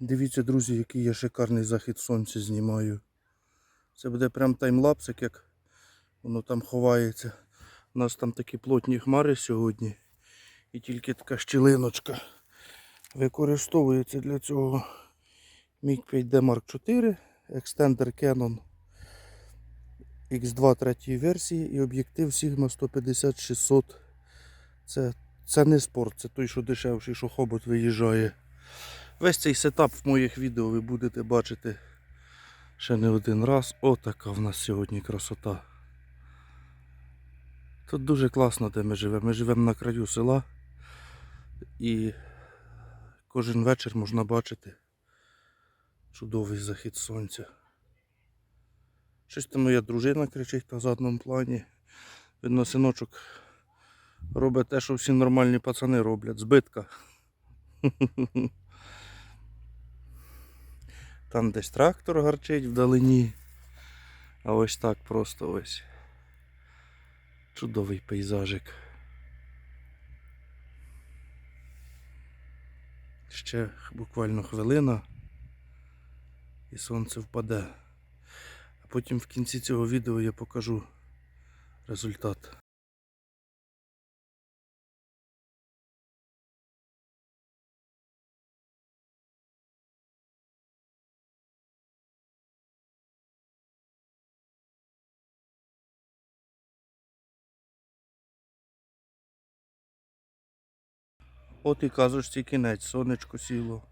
Дивіться, друзі, який я шикарний захід сонця знімаю. Це буде прям таймлапсик, як воно там ховається. У нас там такі плотні хмари сьогодні. І тільки така щілиночка використовується для цього MiG 5D Mark IV, екстендер Canon X2 третьої версії і об'єктив Sigma 150-600. Це, це не спорт, це той, що дешевший, що хобот виїжджає. Весь цей сетап в моїх відео ви будете бачити ще не один раз. Отака в нас сьогодні красота. Тут дуже класно, де ми живемо. Ми живемо на краю села і кожен вечір можна бачити чудовий захід сонця. Щось там моя дружина кричить на задному плані. Видно, синочок робить те, що всі нормальні пацани роблять. Збитка. Там десь трактор гарчить вдалині. А ось так просто ось. Чудовий пейзажик. Ще буквально хвилина і сонце впаде. А потім в кінці цього відео я покажу результат. От і казочці кінець, сонечко сіло.